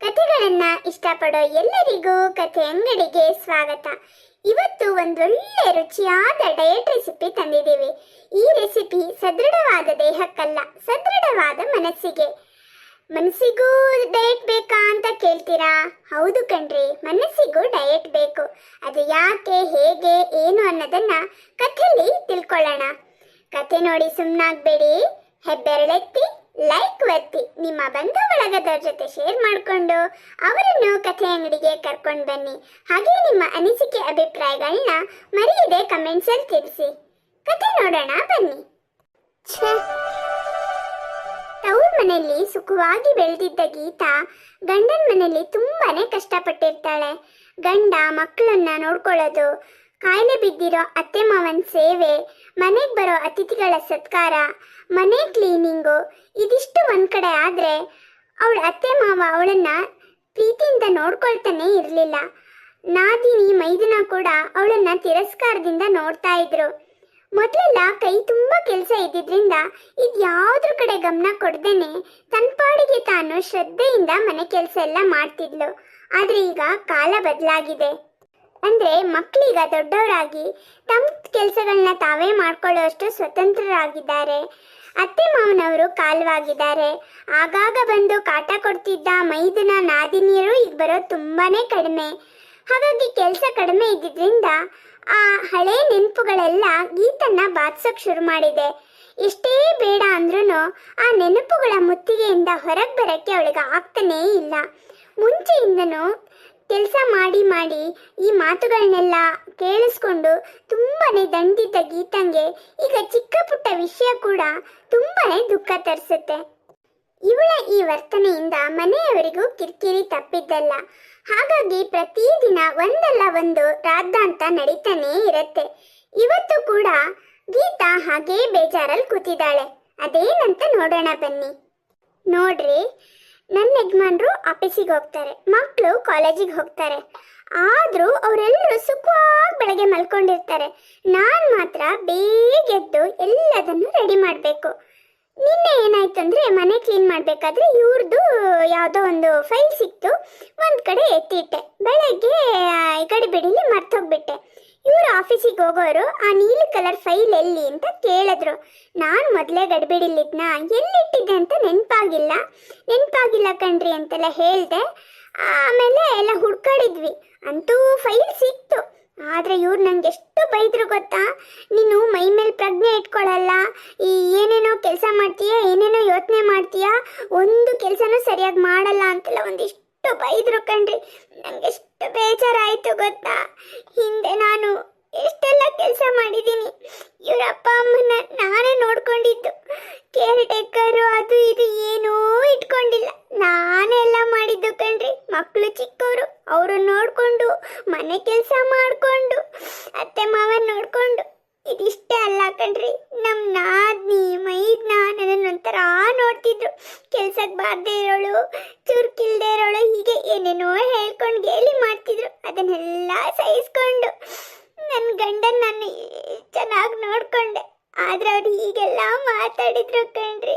ಕಥೆಗಳನ್ನ ಇಷ್ಟಪಡೋ ಎಲ್ಲರಿಗೂ ಕಥೆ ಅಂಗಡಿಗೆ ಸ್ವಾಗತ. ಇವತ್ತು ಒಂದೊಳ್ಳೆ ರುಚಿಯಾದ ಡಯಟ್ ರೆಸಿಪಿ ತಂದಿದ್ದೀವಿ. ಈ ರೆಸಿಪಿ ಸದೃಢವಾದ ದೇಹಕ್ಕಲ್ಲ, ಸದೃಢವಾದ ಮನಸ್ಸಿಗೆ. ಮನಸ್ಸಿಗೂ ಡಯಟ್ ಬೇಕಾ ಅಂತ ಕೇಳ್ತೀರಾ? ಹೌದು ಕಣ್ರಿ, ಮನಸ್ಸಿಗೂ ಡಯಟ್ ಬೇಕು. ಅದು ಯಾಕೆ, ಹೇಗೆ, ಏನು ಅನ್ನೋದನ್ನ ಕಥೆಯಲ್ಲಿ ತಿಳ್ಕೊಳ್ಳೋಣ. ಕಥೆ ನೋಡಿ ಸುಮ್ಮನಾಗ್ಬೇಡಿ ಹೆಬ್ಬೆರಳೆತ್ತಿ ಲೈಕ್ ಒತ್ತಿ ನಿಮ್ಮ ಬಂಧು ಬಳಗದವ್ರ ಜೊತೆ ಶೇರ್ ಮಾಡಿಕೊಂಡು ಅವರನ್ನು ಕಥೆ ಅಂಗಡಿಗೆ ಕರ್ಕೊಂಡು ಬನ್ನಿ. ಹಾಗೆ ನಿಮ್ಮ ಅನಿಸಿಕೆ ಅಭಿಪ್ರಾಯಗಳನ್ನ ಮರೆಯದೆ ಕಮೆಂಟ್ಸಲ್ಲಿ ತಿಳಿಸಿ. ಕಥೆ ನೋಡೋಣ, ಬನ್ನಿ. ತವರ್ ಮನೆಯಲ್ಲಿ ಸುಖವಾಗಿ ಬೆಳೆದಿದ್ದ ಗೀತಾ ಗಂಡನ ಮನೆಯಲ್ಲಿ ತುಂಬಾನೇ ಕಷ್ಟಪಟ್ಟಿರ್ತಾಳೆ. ಗಂಡ ಮಕ್ಕಳನ್ನ ನೋಡ್ಕೊಳ್ಳೋದು, ಕಾಯಿಲೆ ಬಿದ್ದಿರೋ ಅತ್ತೆ ಮಾವನ ಸೇವೆ ಮನೆಗೆ ಬರೋ ಅತಿಥಿಗಳ ಸತ್ಕಾರ, ಮನೆ ಕ್ಲೀನಿಂಗು ಇದಿಷ್ಟು ಒಂದು ಕಡೆ ಆದ್ರೆ ಅವಳ ಅತ್ತೆ ಮಾವ ಅವಳನ್ನ ಪ್ರೀತಿಯಿಂದ ನೋಡ್ಕೊಳ್ತಾನೆ ಇರಲಿಲ್ಲ. ನಾದಿನಿ ಮೈದನ ಕೂಡ ಅವಳನ್ನ ತಿರಸ್ಕಾರದಿಂದ ನೋಡ್ತಾ ಇದ್ರು. ಮೊದಲೆಲ್ಲ ಕೈ ತುಂಬ ಕೆಲಸ ಇದ್ದಿದ್ರಿಂದ ಇದ್ಯಾವ್ದ್ರ ಕಡೆ ಗಮನ ಕೊಡ್ದೇನೆ ತನ್ನ ಪಾಡಿಗೆ ತಾನು ಶ್ರದ್ಧೆಯಿಂದ ಮನೆ ಕೆಲಸ ಎಲ್ಲ ಮಾಡ್ತಿದ್ಲು. ಆದ್ರೆ ಈಗ ಕಾಲ ಬದಲಾಗಿದೆ. ಅಂದ್ರೆ ಮಕ್ಕಳೀಗ ದೊಡ್ಡವರಾಗಿ ತಮ್ಮ ಕೆಲಸಗಳನ್ನ ತಾವೇ ಮಾಡ್ಕೊಳ್ಳೋಷ್ಟು ಸ್ವತಂತ್ರರಾಗಿದ್ದಾರೆ. ಅತ್ತೆ ಮಾವನವರು ಕಾಲವಾಗಿದ್ದಾರೆ. ಆಗಾಗ ಬಂದು ಕಾಟ ಕೊಡ್ತಿದ್ದ ಮೈದನ ನಾದಿನಿಯರು ಈಗ ಬರೋದು ತುಂಬಾನೇ ಕಡಿಮೆ. ಹಾಗಾಗಿ ಕೆಲಸ ಕಡಿಮೆ ಇದ್ದಿದ್ರಿಂದ ಆ ಹಳೆ ನೆನಪುಗಳೆಲ್ಲ ಗೀತನ್ನ ಬಾದ್ಸೋಕ್ ಶುರು ಮಾಡಿದೆ. ಎಷ್ಟೇ ಬೇಡ ಅಂದ್ರೂ ಆ ನೆನಪುಗಳ ಮುತ್ತಿಗೆಯಿಂದ ಹೊರಗೆ ಬರಕ್ಕೆ ಅವಳಿಗೆ ಆಗ್ತಾನೇ ಇಲ್ಲ. ಮುಂಚೆಯಿಂದನೂ ಕೆಲಸ ಮಾಡಿ ಮಾಡಿ ಈ ಮಾತುಗಳನ್ನೆಲ್ಲ ಕೇಳಿಸ್ಕೊಂಡು ತುಂಬಾನೇ ದಂಡಿದ್ದ ಗೀತಂಗೆ ಈಗ ಚಿಕ್ಕ ಪುಟ್ಟ ವಿಷಯ ಕೂಡ ತುಂಬಾನೇ ದುಃಖ ತರಿಸುತ್ತೆ. ಇವಳ ಈ ವರ್ತನೆಯಿಂದ ಮನೆಯವರಿಗೂ ಕಿರಿಕಿರಿ ತಪ್ಪಿದ್ದಲ್ಲ. ಹಾಗಾಗಿ ಪ್ರತಿದಿನ ಒಂದಲ್ಲ ಒಂದು ರಾದ್ದಾಂತ ನಡೀತಾನೇ ಇರುತ್ತೆ. ಇವತ್ತು ಕೂಡ ಗೀತಾ ಹಾಗೇ ಬೇಜಾರಲ್ಲಿ ಕೂತಿದ್ದಾಳೆ. ಅದೇನಂತ ನೋಡೋಣ ಬನ್ನಿ. ನೋಡ್ರಿ ನನ್ನ ಯಜಮಾನ್ರು ಆಫೀಸಿಗೆ ಹೋಗ್ತಾರೆ ಮಕ್ಕಳು ಕಾಲೇಜಿಗೆ ಹೋಗ್ತಾರೆ. ಆದರೂ ಅವರೆಲ್ಲರೂ ಸುಖವಾಗಿ ಬೆಳಗ್ಗೆ ಮಲ್ಕೊಂಡಿರ್ತಾರೆ. ನಾನು ಮಾತ್ರ ಬೇಗ ಎದ್ದು ಎಲ್ಲದನ್ನು ರೆಡಿ ಮಾಡಬೇಕು. ನಿನ್ನೆ ಏನಾಯ್ತು ಅಂದ್ರೆ ಮನೆ ಕ್ಲೀನ್ ಮಾಡಬೇಕಾದ್ರೆ ಇವ್ರದ್ದು ಯಾವುದೋ ಒಂದು ಫೈಲ್ ಸಿಕ್ತು, ಒಂದು ಕಡೆ ಎತ್ತಿಟ್ಟೆ. ಬೆಳಗ್ಗೆ ಗಡಿಬಿಡಿಲಿ ಮರ್ತೋಗ್ಬಿಟ್ಟೆ ಇವ್ರು ಆಫೀಸಿಗೆ ಹೋಗೋರು ಆ ನೀಲಿ ಕಲರ್ ಫೈಲ್ ಎಲ್ಲಿ ಅಂತ ಕೇಳಿದ್ರು. ನಾನು ಮೊದಲೇ ಗಡ್ಬಿಡಿಲಿದ್ನ, ಎಲ್ಲಿಟ್ಟಿದ್ದೆ ಅಂತ ನೆನಪಾಗಿಲ್ಲ. ನೆನಪಾಗಿಲ್ಲ ಕಣ್ರಿ ಅಂತೆಲ್ಲ ಹೇಳಿದೆ. ಆಮೇಲೆ ಎಲ್ಲ ಹುಡ್ಕಾಡಿದ್ವಿ. ಅಂತೂ ಫೈಲ್ ಸಿಕ್ತು. ಆದರೆ ಇವ್ರು ನಂಗೆ ಎಷ್ಟು ಬೈದ್ರು ಗೊತ್ತಾ? ನೀನು ಮೈ ಮೇಲೆ ಪ್ರಜ್ಞೆ ಇಟ್ಕೊಳ್ಳಲ್ಲ ಈ ಏನೇನೋ ಕೆಲಸ ಮಾಡ್ತೀಯ, ಏನೇನೋ ಯೋಚನೆ ಮಾಡ್ತೀಯ? ಒಂದು ಕೆಲಸನೂ ಸರಿಯಾಗಿ ಮಾಡಲ್ಲ ಅಂತೆಲ್ಲ ಒಂದಿಷ್ಟು ಬೈದ್ರು ಕಣ್ರಿ. ನಂಗೆಷ್ಟು ಬೇಜಾರಾಯ್ತು ಗೊತ್ತಾ? ಹಿಂದೆ ನಾನು ಎಷ್ಟೆಲ್ಲ ಕೆಲಸ ಮಾಡಿದ್ದೀನಿ. ಇವ್ರ ಅಪ್ಪ ಅಮ್ಮನ ನಾನೇ ನೋಡ್ಕೊಂಡಿದ್ದು. ಕೇರ್ ಟೇಕರು ಅದು ಇದು ಏನೂ ಇಟ್ಕೊಂಡಿಲ್ಲ. ನಾನೇ ಎಲ್ಲ ಮಾಡಿದ್ದು ಕಣ್ರಿ. ಮಕ್ಕಳು ಚಿಕ್ಕವರು ಅವರು ನೋಡಿಕೊಂಡು ಮನೆ ಕೆಲಸ ಮಾಡಿಕೊಂಡು, ಅತ್ತೆ ಮಾವ ನೋಡ್ಕೊಂಡು. ಇದಿಷ್ಟೇ ಅಲ್ಲ ಕಣ್ರಿ. ನಮ್ಮ ನಾದ್ನಿ, ಮೈದ್ನ ನನ್ನೊಂಥರ ನೋಡ್ತಿದ್ರು. ಕೆಲ್ಸಕ್ಕೆ ಬಾರ್ದೇ ಇರೋಳು, ಚುರುಕಿಲ್ದೇ ಇರೋಳು, ಹೀಗೆ ಏನೇನೋ ಹೇಳ್ಕೊಂಡು ಗೇಲಿ ಮಾಡ್ತಿದ್ರು. ಅದನ್ನೆಲ್ಲ ಸಹಿಸ್ಕೊಂಡು ನನ್ನ ಗಂಡನ ನಾನು ಚೆನ್ನಾಗಿ ನೋಡ್ಕೊಂಡೆ. ಆದ್ರೆ ಅವ್ರು ಹೀಗೆಲ್ಲ ಮಾತಾಡಿದ್ರು ಕಣ್ರಿ.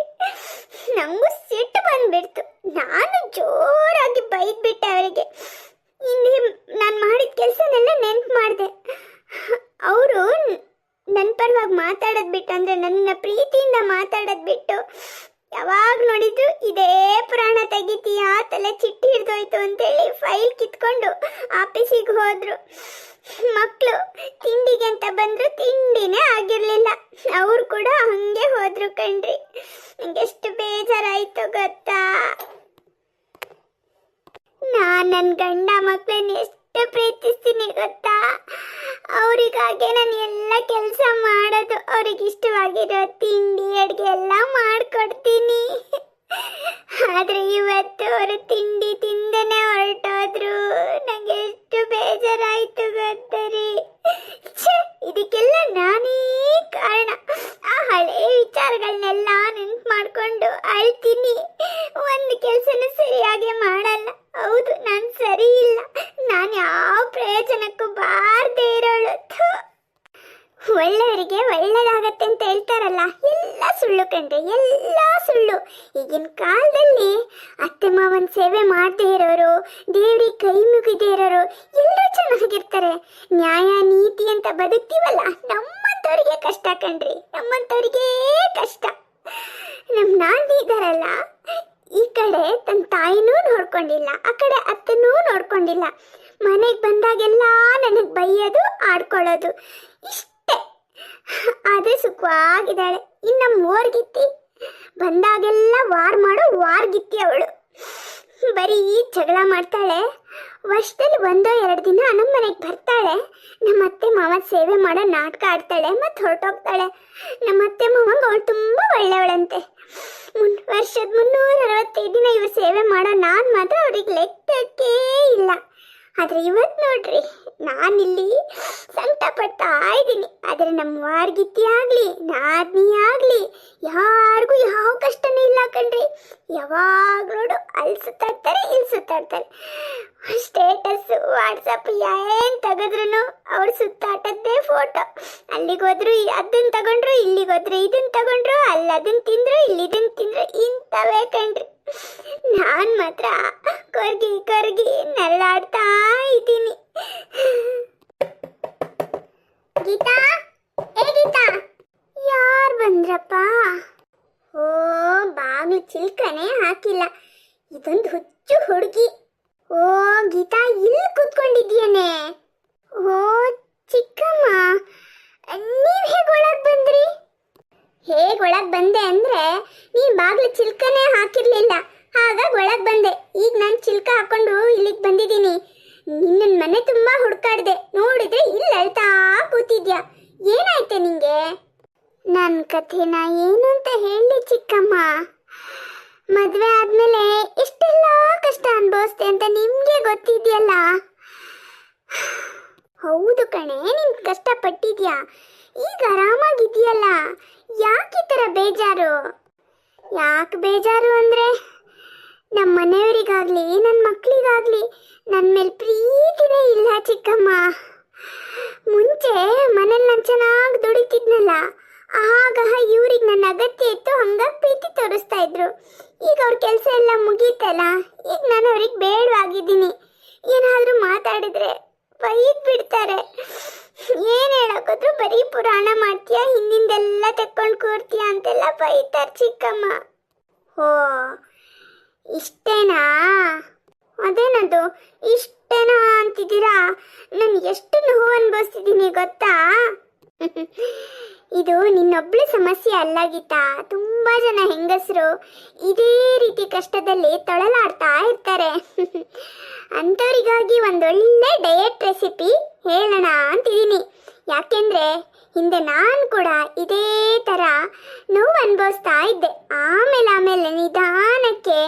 ನಂಗೂ ಸಿಟ್ಟು ಬಂದ್ಬಿಡ್ತು. ನಾನು ಜೋರಾಗಿ ಬೈದ್ಬಿಟ್ಟೆ ಅವರಿಗೆ. ಹಿಂದೆ ನಾನು ಮಾಡಿದ ಕೆಲಸನೆಲ್ಲ ನೆನ್ಪು ಮಾಡಿದೆ. ಅವರು ಮಾತಾಡೋದು ಬಿಟ್ಟು, ಅಂದರೆ ನನ್ನ ಪ್ರೀತಿಯಿಂದ ಮಾತಾಡೋದು ಬಿಟ್ಟು, ಯಾವಾಗ ನೋಡಿದ್ರು ಇದೇ ಪ್ರಾಣ ತೆಗಿತೀಯಾ, ತಲೆ ಚಿಟ್ಟಿ ಹಿಡ್ದೋಯ್ತು ಅಂತೇಳಿ ಫೈಲ್ ಕಿತ್ಕೊಂಡು ಆಫೀಸಿಗೆ ಹೋದ್ರು. ಮಕ್ಕಳು ತಿಂಡಿಗೆ ಅಂತ ಬಂದ್ರು, ತಿಂಡಿನೇ ಆಗಿರ್ಲಿಲ್ಲ. ಅವ್ರು ಕೂಡ ಹಂಗೆ ಹೋದ್ರು ಕಣ್ರಿ. ನಂಗೆಷ್ಟು ಬೇಜಾರಾಯ್ತು ಗೊತ್ತಾ? ನಾ ನನ್ನ ಗಂಡ ಮಕ್ಕಳನ್ನ ಎಷ್ಟು ಪ್ರೀತಿಸ್ತೀನಿ ಗೊತ್ತಾ ಅವರಿಗಾಗೆ ನಾನು ಎಲ್ಲ ಕೆಲಸ ಮಾಡೋದು ಅವ್ರಿಗೆ ಇಷ್ಟವಾಗಿರೋ ತಿಂಡಿ, ಅಡುಗೆ ಎಲ್ಲ ಮಾಡಿಕೊಡ್ತೀನಿ. ಆದರೆ ಇವತ್ತು ಅವರು ತಿಂಡಿ ತಿಂದೇ ಹೊರಟೋದ್ರು. ನನಗೆ ಎಷ್ಟು ಬೇಜಾರಾಯಿತು ಗೊತ್ತರಿ. ಇದಕ್ಕೆಲ್ಲ ನಾನೇ ಕಾರಣ. ಆ ಹಳೆ ವಿಚಾರಗಳನ್ನೆಲ್ಲ ನೆನ್ಪು ಮಾಡಿಕೊಂಡು ಅಳ್ತೀನಿ. ಒಂದು ಕೆಲಸನೂ ಸರಿಯಾಗಿ ಮಾಡಲ್ಲ ಹೌದು ನಾನು ಸರಿ ಇಲ್ಲ ನಾನು ಯಾವ ಪ್ರಯೋಜನಕ್ಕೂ ಬಾರ್ದೇ ಇರೋಳು ಥು. ಒಳ್ಳೆಯವರಿಗೆ ಒಳ್ಳೇದಾಗತ್ತೆ ಅಂತ ಹೇಳ್ತಾರಲ್ಲ ಎಲ್ಲ ಎಲ್ಲ ಸುಳ್ಳು. ಈಗಿನ ಕಾಲದಲ್ಲಿ ಅತ್ತೆ ಮಾವನ ಸೇವೆ ಮಾಡದೇ ಇರೋರು, ದೇವ್ರಿಗೆ ಕೈ ಮುಗಿದೇ ಇರೋರು ಎಲ್ಲರೂ ಚೆನ್ನಾಗಿರ್ತಾರೆ. ನ್ಯಾಯ, ನೀತಿ ಅಂತ ಬದುಕ್ತೀವಲ್ಲ, ನಮ್ಮಂಥವ್ರಿಗೆ ಕಷ್ಟ ಕಣ್ರಿ. ನಮ್ಮಂಥವ್ರಿಗೆ ಕಷ್ಟ. ನಮ್ಮ ನಾಂದಿ ಇದಾರಲ್ಲ, ಈ ಕಡೆ ತನ್ನ ತಾಯಿನೂ ನೋಡ್ಕೊಂಡಿಲ್ಲ, ಆ ಕಡೆ ಅತ್ತನೂ ನೋಡ್ಕೊಂಡಿಲ್ಲ. ಮನೆಗೆ ಬಂದಾಗೆಲ್ಲ ನನಗೆ ಬೈಯೋದು, ಆಡ್ಕೊಳ್ಳೋದು. ಇಷ್ಟೇ. ಅದೇ ಸುಖವಾಗಿದ್ದಾಳೆ. ಇನ್ನು ನಮ್ಮ ಬಂದಾಗೆಲ್ಲ ವಾರ್ ಮಾಡೋ ವಾರ್ಗಿತ್ತಿ ಅವಳು. ಬರೀ ಜಗಳ ಮಾಡ್ತಾಳೆ. ವರ್ಷದಲ್ಲಿ ಒಂದೋ ಎರಡು ದಿನ ನಮ್ಮ ಮನೆಗೆ ಬರ್ತಾಳೆ. ನಮ್ಮ ಅತ್ತೆ ಮಾವ ಸೇವೆ ಮಾಡೋ ನಾಟಕ ಆಡ್ತಾಳೆ ಮತ್ತೆ ಹೊರಟೋಗ್ತಾಳೆ. ನಮ್ಮ ಅತ್ತೆ ಮಾವಂಗ ಅವಳು ತುಂಬ ಒಳ್ಳೆಯವಳಂತೆ. ಮುನ್, ವರ್ಷದ ಮುನ್ನೂರ ಅರವತ್ತೈದು ದಿನ ಇವ್ರು ಸೇವೆ ಮಾಡೋ ನಾನು ಮಾತ್ರ ಅವ್ರಿಗೆ ಲೆಕ್ಕಕ್ಕೆ ಇಲ್ಲ. ಆದ್ರೆ ಇವತ್ತು ನೋಡ್ರಿ, ನಾನಿಲ್ಲಿ ಸಂಕಟ ಪಡ್ತಾ ಇದ್ದೀನಿ. ಆದ್ರೆ ನಮ್ಮ ವಾರ್ಗಿತ್ತಿ ಆಗಲಿ, ನಾದ್ನಿ ಆಗಲಿ, ಯಾರಿಗೂ ಯಾವ ಕಷ್ಟನೂ ಇಲ್ಲ ಕಣ್ರಿ. ಯಾವಾಗ್ಲೂ ಅಲ್ಲಿ ಸುತ್ತಾಡ್ತಾರೆ ಇಲ್ಲಿ ಸುತ್ತಾಡ್ತಾರೆ ಸ್ಟೇಟಸ್ ವಾಟ್ಸಪ್ ಏನು ತೆಗೆದ್ರು ಅವ್ರ ಸುತ್ತಾಟದ್ದೇ ಫೋಟೋ ಅಲ್ಲಿಗೆ ಹೋದ್ರು ಅದನ್ನ ತಗೊಂಡ್ರು, ಇಲ್ಲಿಗೆ ಹೋದ್ರು ಇದನ್ನ ತಗೊಂಡ್ರು, ಅಲ್ಲಿ ಅದನ್ನ ತಿಂದ್ರು, ಇಲ್ಲಿ ಇದನ್ನ ತಿಂದ್ರು, ಇಂಥವೇ ಕಣ್ರಿ. ನಾನ್ ಮಾತ್ರ ಕೊರ್ಗಿ ಕೊರ್ಗಿ ನರಳಾಡ್ತಾ ಇದ್ದೀನಿ. ಗೀತಾ? ಏ ಗೀತಾ? ಯಾರು ಬಂದ್ರಪ್ಪ? ಓ ಬಾಗ್ಲು ಚಿಲ್ಕನೆ ಹಾಕಿಲ್ಲ. ಇದೊಂದು ಹುಚ್ಚು ಹುಡುಗಿ. ಓ, ಗೀತಾ, ಇಲ್ಲಿ ಕೂತ್ಕೊಂಡಿದ್ದೀಯನೆ. ಓ, ಚಿಕ್ಕಮ್ಮ, ನೀವ್ ಹೇಗ್ ಒಳಗ್ ಬಂದ್ರಿ? ಹೇಗ್ ಒಳಗ್ ಬಂದೆ ಅಂದ್ರೆ ನೀನ್ ಬಾಗ್ಲು ಚಿಲ್ಕನೆ ಹಾಕಿರ್ಲಿಲ್ಲ. ಹಾಗಾಗಿ ಒಳಗ್ ಬಂದೆ. ಈಗ ನಾನು ಚಿಲ್ಕ ಹಾಕೊಂಡು ಇಲ್ಲಿಗೆ ಬಂದಿದ್ದೀನಿ. ನಿನ್ನ ಮನೆ ತುಂಬಾ ಹುಡ್ಕಾಡ್ದೆ. ನೋಡಿದ್ರೆ ಇಲ್ಲ ಅಳ್ತಾ ಕೂತಿದ್ಯಾ? ಏನಾಯ್ತೆ ನಿಂಗೆ? ನನ್ನ ಕಥೆನ ಏನು ಅಂತ ಹೇಳಿ ಚಿಕ್ಕಮ್ಮ. ಮದುವೆ ಆದ್ಮೇಲೆ ಇಷ್ಟೆಲ್ಲ ಕಷ್ಟ ಅನುಭವಿಸ್ತೆ ಅಂತ ನಿಮ್ಗೆ ಗೊತ್ತಿದ್ಯಲ್ಲ? ಹೌದು ಕಣೆ, ನಿನ್ ಕಷ್ಟ ಪಟ್ಟಿದ್ಯಾ ಈಗ ಆರಾಮಾಗಿದ್ಯಲ್ಲ ಯಾಕೆ ಈ ಬೇಜಾರು? ಯಾಕೆ ಬೇಜಾರು ಅಂದ್ರೆ? ನಮ್ಮ ಮನೆಯವರಿಗಾಗ್ಲಿ ನನ್ನ ಮಕ್ಕಳಿಗಾಗ್ಲಿ ನನ್ನ ಮೇಲೆ ಪ್ರೀತಿನೇ ಇಲ್ಲ ಚಿಕ್ಕಮ್ಮ. ಮುಂಚೆ ಮನೇಲಿ ನಾನು ಚೆನ್ನಾಗಿ ದುಡಿತಿದ್ನಲ್ಲ, ಆಗ ಇವ್ರಿಗೆ ನನ್ನ ಅಗತ್ಯ ಇತ್ತು, ಹಂಗಾಗಿ ಪ್ರೀತಿ ತೋರಿಸ್ತಾ ಇದ್ರು. ಈಗ ಅವ್ರ ಕೆಲಸ ಎಲ್ಲ ಮುಗೀತಲ್ಲ, ಈಗ ನಾನು ಅವ್ರಿಗೆ ಬೇಡವಾಗಿದ್ದೀನಿ. ಏನಾದರೂ ಮಾತಾಡಿದ್ರೆ ಬೈದ್ ಬಿಡ್ತಾರೆ. ಏನು ಹೇಳಕ್ಕೋದ್ರು ಬರೀ ಪುರಾಣ ಮಾಡ್ತೀಯ, ಹಿಂದಿಂದೆಲ್ಲ ತೆಕ್ಕೊಂಡು ಕೂರ್ತೀಯ ಅಂತೆಲ್ಲ ಬೈತಾರೆ ಚಿಕ್ಕಮ್ಮ. ಓ ಇಷ್ಟೇನಾ? ಅದೇನದು? ಇಷ್ಟೇನಾ ಅಂತಿದ್ದೀರಾ? ನಾನು ಎಷ್ಟು ನೋವು ಅನ್ಭವಿಸ್ತಿದ್ದೀನಿ ಗೊತ್ತಾ? ಇದು ನಿನ್ನೊಬ್ಳ ಸಮಸ್ಯೆ ಅಲ್ಲ ಗೀತಾ. ತುಂಬ ಜನ ಹೆಂಗಸರು ಇದೇ ರೀತಿ ಕಷ್ಟದಲ್ಲಿ ತೊಳಲಾಡ್ತಾ ಇರ್ತಾರೆ. ಅಂಥವರಿಗಾಗಿ ಒಂದೊಳ್ಳೆ ಡಯಟ್ ರೆಸಿಪಿ ಹೇಳೋಣ ಅಂತಿದ್ದೀನಿ. ಯಾಕೆಂದ್ರೆ ಹಿಂದೆ ನಾನು ಕೂಡ ಇದೇ ಥರ ನೋವು ಅನುಭವಿಸ್ತಾ ಇದ್ದೆ. ಆಮೇಲೆ ಆಮೇಲೆ ನಿಧಾನಕ್ಕೆ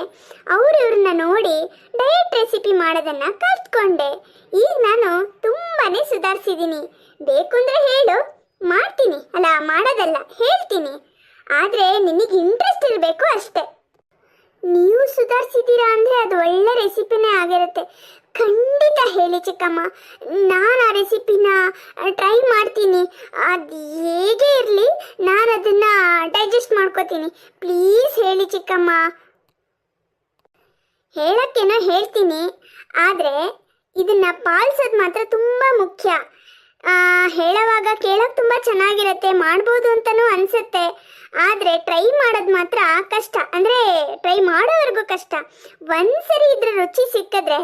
ಅವ್ರು ನೋಡಿ ಡಯಟ್ ರೆಸಿಪಿ ಮಾಡೋದನ್ನ ಕಲ್ತ್ಕೊಂಡೆ. ಈಗ ನಾನು ತುಂಬಾನೇ ಸುಧಾರಿಸಿದ್ದೀನಿ ಬೇಕು ಅಂದ್ರೆ ಹೇಳು. ಮಾಡ್ತೀನಿ. ಅಲ್ಲ, ಮಾಡೋದಲ್ಲ. ಹೇಳ್ತೀನಿ. ಆದರೆ ನಿನಗೆ ಇಂಟ್ರೆಸ್ಟ್ ಇರಬೇಕು ಅಷ್ಟೇ. ನೀವು ಸುಧಾರಿಸಿದ್ದೀರಾ ಅಂದರೆ ಅದು ಒಳ್ಳೆ ರೆಸಿಪಿನೇ ಆಗಿರುತ್ತೆ. ಖಂಡಿತ ಹೇಳಿ ಚಿಕ್ಕಮ್ಮ. ನಾನು ಆ ರೆಸಿಪಿನ ಟ್ರೈ ಮಾಡ್ತೀನಿ. ಅದು ಹೇಗೆ ಇರಲಿ, ನಾನು ಅದನ್ನು ಡೈಜೆಸ್ಟ್ ಮಾಡ್ಕೋತೀನಿ. ಪ್ಲೀಸ್ ಹೇಳಿ ಚಿಕ್ಕಮ್ಮ. ಹೇಳಕ್ಕೇನೋ ಹೇಳ್ತೀನಿ. ಆದರೆ, ಇದನ್ನ ಪಾಲಿಸೋದು ಮಾತ್ರ ತುಂಬ ಮುಖ್ಯ. ಹೇಳೋವಾಗ ಕೇಳೋಕೆ ತುಂಬ ಚೆನ್ನಾಗಿರುತ್ತೆ, ಮಾಡ್ಬೋದು ಅಂತಲೂ ಅನಿಸುತ್ತೆ. ಆದರೆ ಟ್ರೈ ಮಾಡೋದು ಮಾತ್ರ ಕಷ್ಟ. ಅಂದರೆ ಟ್ರೈ ಮಾಡೋವರೆಗೂ ಕಷ್ಟ. ಒಂದ್ಸರಿ ಇದ್ರ ರುಚಿ ಸಿಕ್ಕಿದ್ರೆ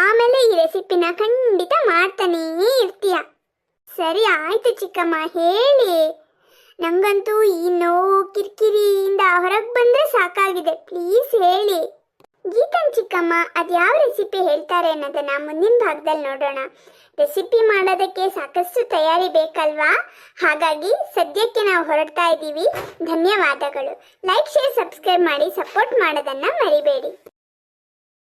ಆಮೇಲೆ ಈ ರೆಸಿಪಿನ ಖಂಡಿತ ಮಾಡ್ತಾನೇ ಇರ್ತೀಯ. ಸರಿ ಆಯ್ತು ಚಿಕ್ಕಮ್ಮ, ಹೇಳಿ. ನಂಗಂತೂ ಈ ನೋವು ಕಿರಿಕಿರಿಯಿಂದ ಹೊರಗೆ ಬಂದರೆ ಸಾಕಾಗಿದೆ. ಪ್ಲೀಸ್ ಹೇಳಿ. ಗೀತನ್ ಚಿಕ್ಕಮ್ಮ ಅದ್ಯಾವ ರೆಸಿಪಿ ಹೇಳ್ತಾರೆ ಅನ್ನೋದನ್ನ ಮುಂದಿನ ಭಾಗದಲ್ಲಿ ನೋಡೋಣ. ರೆಸಿಪಿ ಮಾಡೋದಕ್ಕೆ ಸಾಕಷ್ಟು ತಯಾರಿ ಬೇಕಲ್ವಾ? ಹಾಗಾಗಿ ಸದ್ಯಕ್ಕೆ ನಾವು ಹೊರಡ್ತಾ ಇದ್ದೀವಿ. ಧನ್ಯವಾದಗಳು. ಲೈಕ್ ಶೇರ್ ಸಬ್ಸ್ಕ್ರೈಬ್ ಮಾಡಿ ಸಪೋರ್ಟ್ ಮಾಡೋದನ್ನ ಮರಿಬೇಡಿ.